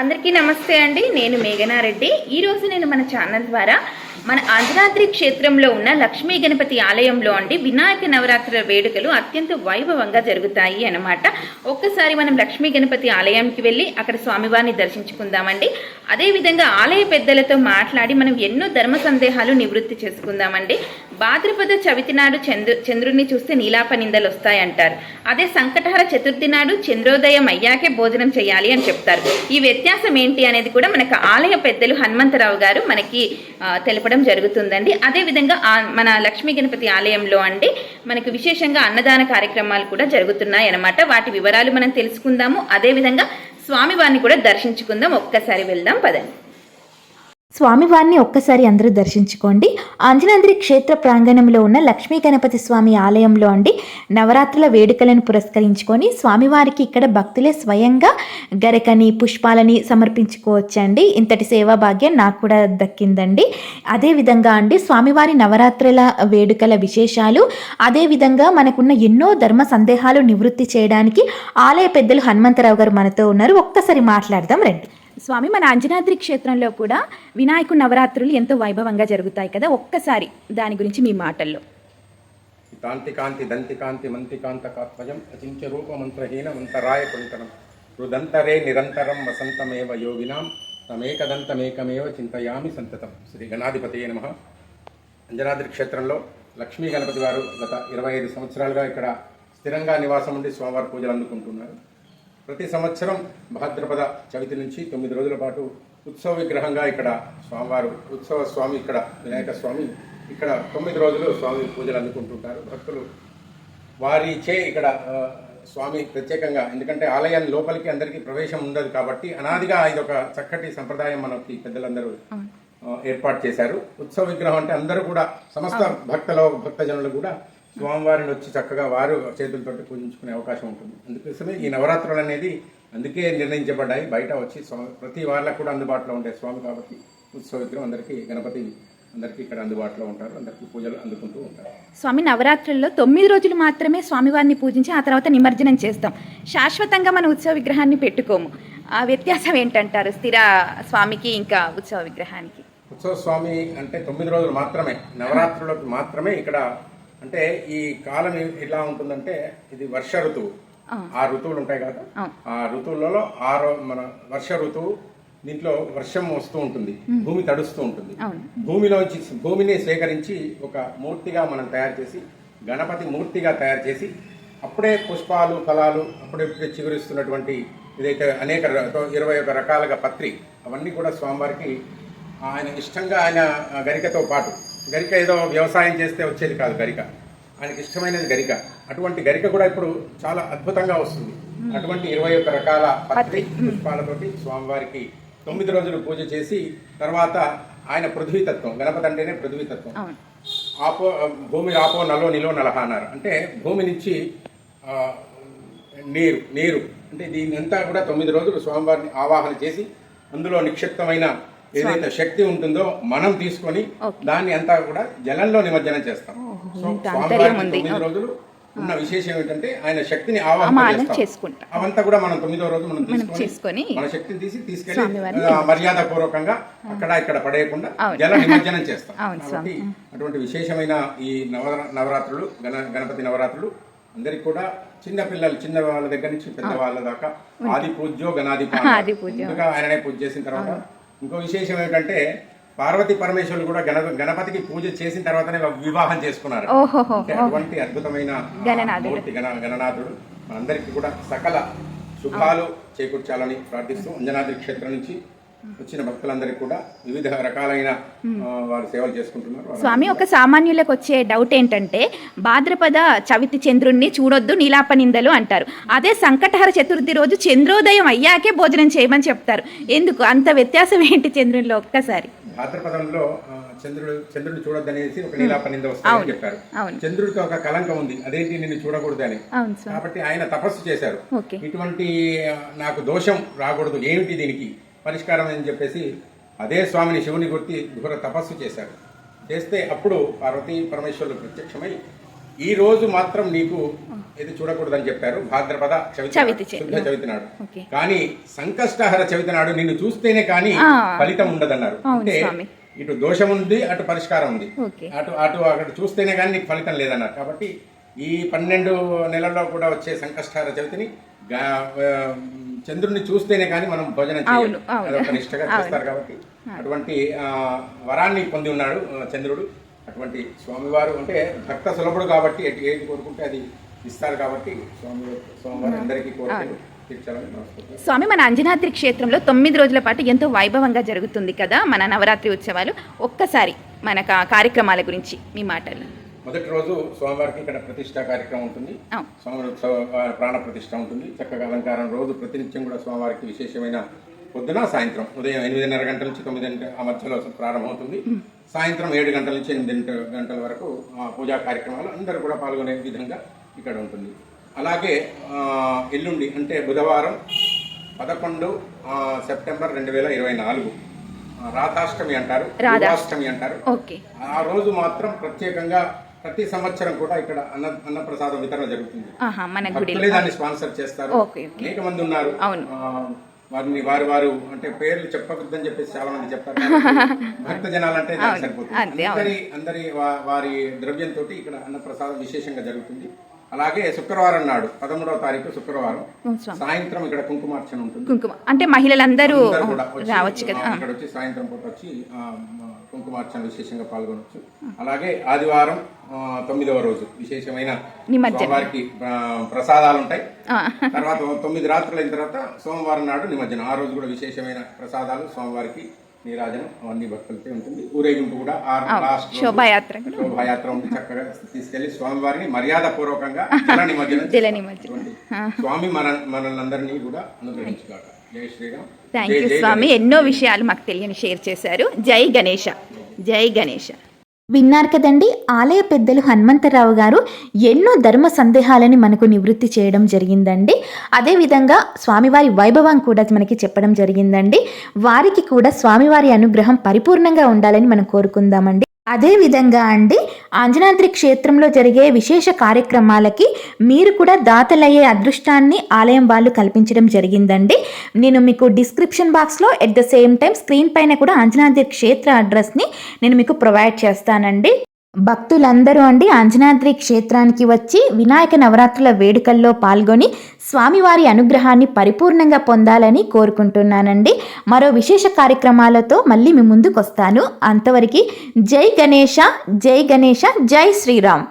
అందరికీ నమస్తే అండి. నేను మేఘనారెడ్డి. ఈరోజు నేను మన ఛానల్ ద్వారా మన ఆంజనాద్రి క్షేత్రంలో ఉన్న లక్ష్మీ గణపతి ఆలయంలో అండి వినాయక నవరాత్రుల వేడుకలు అత్యంత వైభవంగా జరుగుతాయి అన్నమాట. ఒక్కసారి మనం లక్ష్మీ గణపతి ఆలయానికి వెళ్ళి అక్కడ స్వామివారిని దర్శించుకుందామండి. అదేవిధంగా ఆలయ పెద్దలతో మాట్లాడి మనం ఎన్నో ధర్మ సందేహాలు నివృత్తి చేసుకుందామండి. భాద్రపద చవితి నాడు చంద్రు చంద్రుడిని చూస్తే నీలాప నిందలు వస్తాయంటారు. అదే సంకటహర చతుర్థి నాడు చంద్రోదయం అయ్యాకే భోజనం చేయాలి అని చెప్తారు. ఈ వ్యత్యాసం ఏంటి అనేది కూడా మనకు ఆలయ పెద్దలు హనుమంతరావు గారు మనకి తెలుపు తెలపడం జరుగుతుందండి. అదేవిధంగా మన లక్ష్మీ గణపతి ఆలయంలో అండి మనకు విశేషంగా అన్నదాన కార్యక్రమాలు కూడా జరుగుతున్నాయి అన్నమాట. వాటి వివరాలు మనం తెలుసుకుందాము. అదేవిధంగా స్వామివారిని కూడా దర్శించుకుందాం. ఒక్కసారి వెళ్దాం పదండి. స్వామివారిని ఒక్కసారి అందరూ దర్శించుకోండి. ఆంజనేంద్రి క్షేత్ర ప్రాంగణంలో ఉన్న లక్ష్మీ గణపతి స్వామి ఆలయంలో అండి నవరాత్రుల వేడుకలను పురస్కరించుకొని స్వామివారికి ఇక్కడ భక్తులే స్వయంగా గరకని పుష్పాలని సమర్పించుకోవచ్చండి. ఇంతటి సేవా భాగ్యం నాకు కూడా దక్కిందండి. అదేవిధంగా అండి స్వామివారి నవరాత్రుల వేడుకల విశేషాలు. అదేవిధంగా మనకున్న ఎన్నో ధర్మ సందేహాలు నివృత్తి చేయడానికి ఆలయ పెద్దలు హనుమంతరావు గారు మనతో ఉన్నారు. ఒక్కసారి మాట్లాడదాం రండి. స్వామి మన అంజనాద్రి క్షేత్రంలో కూడా వినాయకు నవరాత్రులు ఎంతో వైభవంగా జరుగుతాయి కదా ఒక్కసారి దాని గురించి మీ మాటల్లో. కాంతి కాంతి దంతి కాంతి మంతి కాంత కాత్మజం అచించ రూప మంత్రహీన మంతరాయ కుంతనం రుదంతరే నిరంతరం వసంతమేవ యోగినాం తమేకదంతమేకమేవ చింతయామి సంతతం. శ్రీ గణాధిపతి నమ. అంజనాద్రి క్షేత్రంలో లక్ష్మీ గణపతి వారు గత ఇరవై ఐదు సంవత్సరాలుగా ఇక్కడ స్థిరంగా నివాసం ఉండి స్వామివారి పూజలు అందుకుంటున్నారు. ప్రతి సంవత్సరం భాద్రపద చవితి నుంచి తొమ్మిది రోజుల పాటు ఉత్సవ విగ్రహంగా ఇక్కడ స్వామివారు ఉత్సవ స్వామి ఇక్కడ వినాయక స్వామి ఇక్కడ తొమ్మిది రోజులు స్వామి పూజలు అందుకుంటుంటారు. భక్తులు వారి చే ఇక్కడ స్వామి ప్రత్యేకంగా ఎందుకంటే ఆలయం లోపలికి అందరికీ ప్రవేశం ఉండదు కాబట్టి అనాదిగా ఇది ఒక చక్కటి సంప్రదాయం మనకి పెద్దలందరూ ఏర్పాటు చేశారు. ఉత్సవ విగ్రహం అంటే అందరూ కూడా సమస్త భక్తలో భక్తజనులు కూడా స్వామివారిని వచ్చి చక్కగా వారు చేతులతోటి పూజించుకునే అవకాశం ఉంటుంది. అందుకోసమే ఈ నవరాత్రులు అనేది అందుకే నిర్ణయించబడ్డాయి. బయట వచ్చి స్వామి ప్రతి వాళ్ళకు కూడా అందుబాటులో ఉండే స్వామి కాబట్టి ఉత్సవ విగ్రహం అందరికీ గణపతి అందరికీ ఇక్కడ అందుబాటులో ఉంటారు. అందరికీ పూజలు అందుకుంటూ ఉంటారు. స్వామి నవరాత్రుల్లో తొమ్మిది రోజులు మాత్రమే స్వామివారిని పూజించి ఆ తర్వాత నిమజ్జనం చేస్తాం. శాశ్వతంగా మన ఉత్సవ విగ్రహాన్ని పెట్టుకోము. ఆ వ్యత్యాసం ఏంటంటారు? స్థిర స్వామికి ఇంకా ఉత్సవ విగ్రహానికి. ఉత్సవ స్వామి అంటే తొమ్మిది రోజులు మాత్రమే. నవరాత్రులకు మాత్రమే ఇక్కడ అంటే ఈ కాలం ఎలా ఉంటుందంటే ఇది వర్ష ఋతువు. ఆ. ఋతువులు ఉంటాయి కదా? ఆ. ఋతువులలో ఆరో మన వర్ష ఋతువు దీంట్లో వర్షం వస్తూ ఉంటుంది. భూమి తడుస్తూ ఉంటుంది. భూమిలోంచి భూమిని సేకరించి ఒక మూర్తిగా మనం తయారు చేసి గణపతి మూర్తిగా తయారు చేసి అప్పుడే పుష్పాలు ఫలాలు అప్పుడే చిగురిస్తున్నటువంటి ఇదైతే అనేక ఇరవై ఒక రకాలుగా పత్రి అవన్నీ కూడా స్వామివారికి ఆయన ఇష్టంగా ఆయన గరికతో పాటు గరిక ఏదో వ్యవసాయం చేస్తే వచ్చేది కాదు గరిక. ఆయనకి ఇష్టమైనది గరిక. అటువంటి గరిక కూడా ఇప్పుడు చాలా అద్భుతంగా వస్తుంది. అటువంటి ఇరవై ఒక్క రకాల పత్రి పుష్పాలతోటి స్వామివారికి తొమ్మిది రోజులు పూజ చేసి తర్వాత ఆయన పృథ్వీతత్వం గణపతి అంటేనే పృథ్వీతత్వం. ఆపో భూమి ఆపో నలో నిలో నలహ అన్నారు. అంటే భూమి నుంచి నీరు నీరు. అంటే దీని అంతా కూడా తొమ్మిది రోజులు స్వామివారిని ఆవాహన చేసి అందులో నిక్షిప్తమైన ఏదైతే శక్తి ఉంటుందో మనం తీసుకొని దాన్ని అంతా కూడా జలంలో నిమజ్జనం చేస్తాం. సో స్వామివారికి తొమ్మిది రోజులు ఉన్న విశేషం ఏంటంటే ఆయన శక్తిని ఆవాహన చేసుకుంటాం. అవంతా కూడా మనం తొమ్మిదో రోజు మనం తీసుకొని మన శక్తిని తీసి తీసుకెళ్ళి మర్యాద పూర్వకంగా అక్కడ ఇక్కడ పడేయకుండా జల నిమజ్జనం చేస్తాం. కాబట్టి అటువంటి విశేషమైన ఈ నవ నవరాత్రులు గణ గణపతి నవరాత్రులు అందరికి కూడా చిన్న పిల్లలు చిన్న వాళ్ళ దగ్గర నుంచి పెద్ద వాళ్ళ దాకా ఆది పూజ్యో గణాది ఆయననే పూజ చేసిన తర్వాత ఇంకో విశేషం ఏంటంటే పార్వతి పరమేశ్వరులు కూడా గణ గణపతికి పూజ చేసిన తర్వాతనే వివాహం చేసుకున్నారు. అటువంటి అద్భుతమైన మూర్తి గణ గణనాథుడు. మనందరికీ కూడా సకల శుభాలు చేకూర్చాలని ప్రార్థిస్తూ అంజనాద్రి క్షేత్రం నుంచి వచ్చిన భక్తులందరికీ కూడా వివిధ రకాలైన వారు సేవలు చేసుకుంటున్నారు. స్వామి ఒక సామాన్యులకు వచ్చే డౌట్ ఏంటంటే భాద్రపద చవితి చంద్రుణ్ణి చూడొద్దు నీలాప నిందలు అంటారు. అదే సంకటహర చతుర్థి రోజు చంద్రోదయం అయ్యాకే భోజనం చేయమని చెప్తారు. ఎందుకు? అంత వ్యత్యాసం ఏంటి చంద్రునిలో ఒక్కసారి? భాద్రపదంలో చంద్రుడు చంద్రుడు చూడొద్దనేసి ఒక నీలాపనింద వస్తుందని చెప్పారు. అవును. చంద్రుడికి ఒక కలంకం ఉంది. అదేంటి నిన్ను చూడకూడదు అని కాబట్టి ఆయన తపస్సు చేశారు. ఇటువంటి నాకు దోషం రాకూడదు. ఏమిటి దీనికి? పరిష్కారం అని చెప్పేసి అదే స్వామిని శివుని గుర్తి ఘోర తపస్సు చేశారు చేస్తే అప్పుడు పార్వతీ పరమేశ్వరులు ప్రత్యక్షమై ఈ రోజు మాత్రం నీకు ఇది చూడకూడదని చెప్పారు భాద్రపద చవితి శుద్ధ చవితి నాడు. కానీ సంకష్టహర చవితి నాడు నిన్ను చూస్తేనే కానీ. ఫలితం ఉండదన్నారు అంటే. ఇటు దోషం ఉంది అటు పరిష్కారం ఉంది. అటు అటు అక్కడ చూస్తేనే కానీ నీకు ఫలితం లేదన్నారు కాబట్టి ఈ పన్నెండు నెలల్లో కూడా వచ్చే సంకష్టహర చవితిని చంద్రుడిని చూస్తేనే కానీ మనం భోజనం చేయాలి. అదొక నిష్టగా చేస్తారు కాబట్టి అటువంటి వరాన్ని పొంది ఉన్నాడు చంద్రుడు. అటువంటి స్వామివారు అంటే భక్త సులభుడు కాబట్టి ఏది కోరుకుంటే అది ఇస్తారు కాబట్టి స్వామి స్వామివారు అందరికీ కోరుకుంటూ తీర్చాలని మనస్ఫూర్తిగా స్వామి మన అంజనాద్రి క్షేత్రంలో తొమ్మిది రోజుల పాటు ఎంతో వైభవంగా జరుగుతుంది కదా మన నవరాత్రి ఉత్సవాలు. ఒక్కసారి మనకు ఆ కార్యక్రమాల గురించి మీ మాటలు మొదటి రోజు స్వామివారికి ఇక్కడ ప్రతిష్టా కార్యక్రమం ఉంటుంది. అవును. స్వామి ఉత్సవ ఆ, ప్రాణ ప్రతిష్ట ఉంటుంది. చక్కగా అలంకారం రోజు ప్రతినిత్యం కూడా స్వామివారికి విశేషమైన పొద్దున సాయంత్రం. ఉదయం ఎనిమిదిన్నర గంటల నుంచి తొమ్మిది గంటల ఆ మధ్యలో ప్రారంభమవుతుంది. సాయంత్రం ఏడు గంటల నుంచి ఎనిమిది గంటల వరకు ఆ, పూజా కార్యక్రమాలు అందరూ కూడా పాల్గొనే విధంగా ఇక్కడ ఉంటుంది. అలాగే ఎల్లుండి అంటే బుధవారం పదకొండు సెప్టెంబర్ రెండు వేల ఇరవై నాలుగు. రాధాష్టమి అంటారు. రాధా- దుర్గాష్టమి అంటారు. ఆ రోజు మాత్రం ప్రత్యేకంగా ప్రతి సంవత్సరం కూడా ఇక్కడ అన్న అన్నప్రసాద వితరణ జరుగుతుంది. దాన్ని స్పాన్సర్ చేస్తారు. అనేక మంది ఉన్నారు. వారిని వారు వారు అంటే పేర్లు చెప్పకూడదని చెప్పేసి చాలా మంది చెప్తారు భక్త జనాలంటే దానికి అవును, సరిపోతుంది. అందరి అందరి వారి ద్రవ్యంతో ఇక్కడ అన్నప్రసాదం విశేషంగా జరుగుతుంది. అలాగే శుక్రవారం నాడు పదమూడవ తారీఖు శుక్రవారం సాయంత్రం ఇక్కడ కుంకుమార్చన ఉంటుంది. కుంకుమ అంటే మహిళలందరూ రావచ్చు కదా. ఇక్కడ వచ్చి సాయంత్రం పూట వచ్చి కుంకుమార్చన విశేషంగా పాల్గొనవచ్చు అలాగే ఆదివారం తొమ్మిదవ రోజు విశేషమైన నిమజ్జనం. వారికి ప్రసాదాలు ఉంటాయి తర్వాత తొమ్మిది రాత్రులు అయిన తర్వాత సోమవారం నాడు నిమజ్జనం. ఆ రోజు కూడా విశేషమైన ప్రసాదాలు స్వామివారికి నీరాజనం అవన్నీ భక్తులతో ఉంటుంది. ఊరేగింపు కూడా లాస్ట్ శోభాయాత్ర. శోభాయాత్ర ఉంది చక్కగా తీసుకెళ్ళి స్వామివారిని మర్యాద పూర్వకంగా జల నిమజ్జనం. స్వామి మన మనల్ని కూడా అనుగ్రహించుగాక. జై శ్రీరామ్. థ్యాంక్ యూ స్వామి. ఎన్నో విషయాలు మాకు తెలియని షేర్ చేశారు. జై గణేష. జై గణేష. విన్నారు కదండి. ఆలయ పెద్దలు హనుమంతరావు గారు ఎన్నో ధర్మ సందేహాలని మనకు నివృత్తి చేయడం జరిగిందండి. అదేవిధంగా స్వామివారి వైభవం కూడా మనకి చెప్పడం జరిగిందండి. వారికి కూడా స్వామివారి అనుగ్రహం పరిపూర్ణంగా ఉండాలని మనం కోరుకుందామండి. అదేవిధంగా అండి ఆంజనాద్రి క్షేత్రంలో జరిగే విశేష కార్యక్రమాలకి మీరు కూడా దాతలయ్యే అదృష్టాన్ని ఆలయం వాళ్ళు కల్పించడం జరిగిందండి. నేను మీకు డిస్క్రిప్షన్ బాక్స్లో at the same time screen పైన కూడా ఆంజనాద్రి క్షేత్ర అడ్రస్ని నేను మీకు ప్రొవైడ్ చేస్తానండి. భక్తులందరూ అండి అంజనాద్రి క్షేత్రానికి వచ్చి వినాయక నవరాత్రుల వేడుకల్లో పాల్గొని స్వామివారి అనుగ్రహాన్ని పరిపూర్ణంగా పొందాలని కోరుకుంటున్నానండి. మరో విశేష కార్యక్రమాలతో మళ్ళీ మీ ముందుకు వస్తాను అంతవరకు జై గణేష జై గణేష జై శ్రీరామ్.